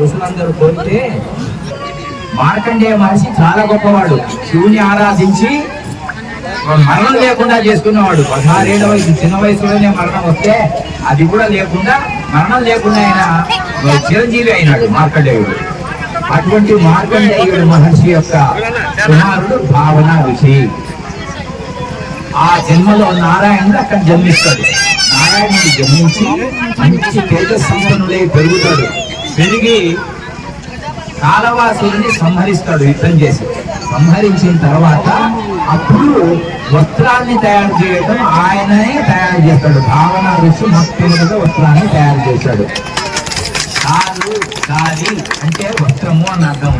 ఋషులందరూ కోరితే మార్కండేయ మహర్షి చాలా గొప్పవాడు. శివుని ఆరాధించి మరణం లేకుండా చేసుకున్నవాడు పదహారేళ్ళ వయసు చిన్న వయసులోనే మరణం వస్తే అది కూడా లేకుండా మరణం లేకుండా ఆయన చిరంజీవి అయినాడు మార్కండేయుడు. అటువంటి మార్కండేయుడు మహర్షి యొక్క కుమారుడు భావన ఋషి. ఆ జన్మలో నారాయణుడు అక్కడ జన్మిస్తాడు. నారాయణుడు జన్మించి మంచి తేజస్సంపన్నుడై పెరుగుతాడు. పెరిగి కాలవాసుని సంహరిస్తాడు యుద్ధం చేసి. సంహరించిన తర్వాత అప్పుడు వస్త్రాన్ని తయారు చేయడం ఆయననే తయారు చేస్తాడు. భావన ఋషి మొట్టమొదటి వస్త్రాన్ని తయారు చేశాడు కాలు కాలి అంటే వస్త్రము అని అర్థం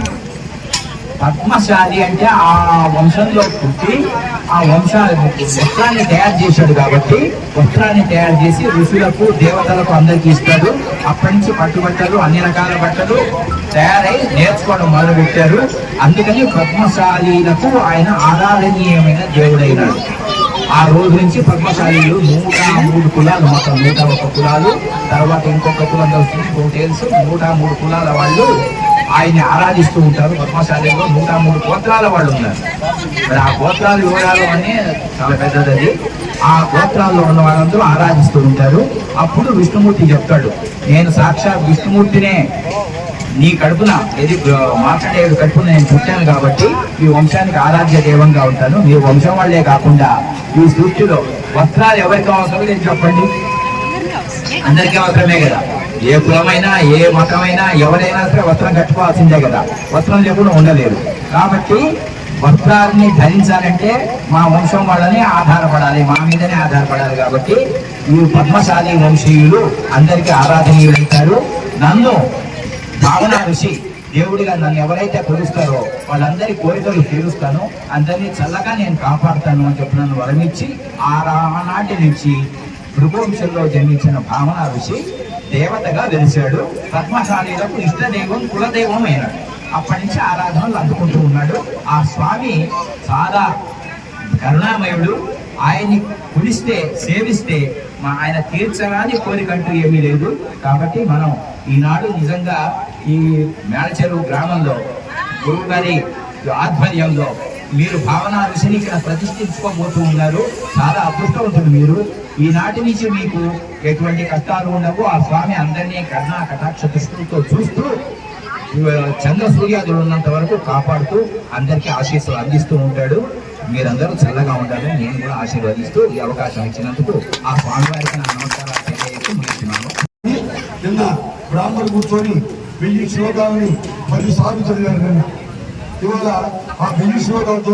పద్మశాలి అంటే ఆ వంశంలో పుట్టి ఆ వంశాల వస్త్రాన్ని తయారు చేశాడు కాబట్టి వస్త్రాన్ని తయారు చేసి ఋషులకు దేవతలకు అందరికి ఇస్తాడు. అప్పటి నుంచి పట్టుబట్టలు అన్ని రకాల బట్టలు తయారై నేర్చుకోవడం మొదలుపెట్టారు. అందుకని పద్మశాలీలకు ఆయన ఆరాధనీయమైన దేవుడైనాడు. ఆ రోజు నుంచి పద్మశాలీలు నూట మూడు కులాలు మొత్తం నూట ఒక కులాలు. తర్వాత ఇంకొక కులం వస్తుంది హోటల్స్ నూట మూడు కులాల వాళ్ళు ఆయన్ని ఆరాధిస్తూ ఉంటారు. పద్మశాలిలో నూట మూడు గోత్రాల వాళ్ళు ఉన్నారు. మరి ఆ గోత్రాలు వివరాలు అని చాలా పెద్దది ఆ గోత్రాల్లో ఉన్న వాళ్ళందరూ ఆరాధిస్తూ ఉంటారు. అప్పుడు విష్ణుమూర్తి చెప్తాడు నేను సాక్షాత్ విష్ణుమూర్తినే. నీ కడుపున ఇది మార్కండేయుడు కడుపున నేను పుట్టాను కాబట్టి ఈ వంశానికి ఆరాధ్య దైవంగా ఉంటాను. మీ వంశం వాళ్ళే కాకుండా ఈ సృష్టిలో వస్త్రాలు ఎవరికి అవసరం నేను చెప్పండి. అందరికీ అవసరమే కదా. ఏ కులమైనా ఏ మతమైనా ఎవరైనా సరే వస్త్రం కట్టుకోవాల్సిందే కదా. వస్త్రం లేకుండా ఉండలేదు కాబట్టి వస్త్రాన్ని ధరించాలంటే మా వంశం వాళ్ళనే ఆధారపడాలి మా మీదనే ఆధారపడాలి కాబట్టి ఈ పద్మశాలి వంశీయులు అందరికీ ఆరాధనీయులైతారు. నన్ను భావన ఋషి దేవుడిగా నన్ను ఎవరైతే కొలుస్తారో వాళ్ళందరి కోరికలు తీరుస్తాను. అందరినీ చల్లగా నేను కాపాడుతాను అని చెప్పి నన్ను వరమిచ్చి ఆ నాటి నుంచి భృగువంశంలో జన్మించిన భావన ఋషి దేవతగా వెలిశాడు. పద్మశాలీలకు ఇష్టదైవం కులదైవం అయినాడు అప్పటి నుంచి ఆరాధనలు అందుకుంటూ ఉన్నాడు. ఆ స్వామి చాలా కరుణామయుడు. ఆయన్ని కులిస్తే సేవిస్తే మా ఆయన తీర్చరాని కోరికంటూ ఏమీ లేదు. కాబట్టి మనం ఈనాడు నిజంగా ఈ మేడచెరువు గ్రామంలో గురువు గారి ఆధ్వర్యంలో మీరు భావన ఋషిని ఇక్కడ ప్రతిష్ఠించుకోబోతూ ఉన్నారు. చాలా అదృష్టవంతులు మీరు. ఈనాటి నుంచి మీకు ఎటువంటి కష్టాలు ఉండవు. ఆ స్వామి అందరినీ కర్ణ కటాక్ష దృష్టితో చూస్తూ చంద్ర సూర్యాదులు ఉన్నంత వరకు కాపాడుతూ అందరికీ ఆశీస్సులు అందిస్తూ ఉంటాడు. మీరందరూ చల్లగా ఉండాలని నేను కూడా ఆశీర్వదిస్తూ ఈ అవకాశం ఇచ్చినందుకు ఆ స్వామివారికి నా నమస్కారాలు తెలియజేస్తూ ముగిస్తున్నాను. నిన్న కూర్చొని వెయ్యి శ్లోకాలని పదిసార్లు చదివారు ఇవాళ ఆ వెయ్యి దాంతో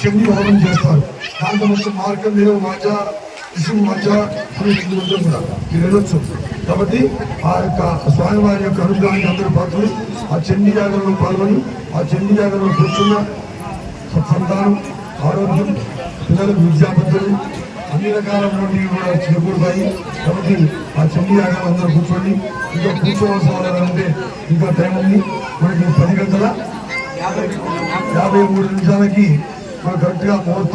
కింది హోమం చేస్తారు. దాంతో మొత్తం మార్గం లేవు మధ్య విష్ణు మధ్య కూడా మీరు వెళ్ళొచ్చు కాబట్టి ఆ యొక్క స్వామివారి యొక్క అనుగ్రహానికి అందరూ పాత్రలు. ఆ చండీ జాగరణలో పాల్గొని ఆ చండీ జాగరణలో కూర్చున్న సంతానం ఆరోగ్యం పిల్లలకు విద్యాబుద్ధులు అన్ని రకాల కూడా చేకూరుతాయి. కాబట్టి ఆ చండీ యాగం అందరూ కూర్చోండి. ఇంకా కూర్చోవలసిన వాళ్ళంటే ఇంకా టైం ఉంది. మనకి పది గంటల యాభై మూడు నిమిషాలకి మనం కరెక్ట్గా ముహూర్తం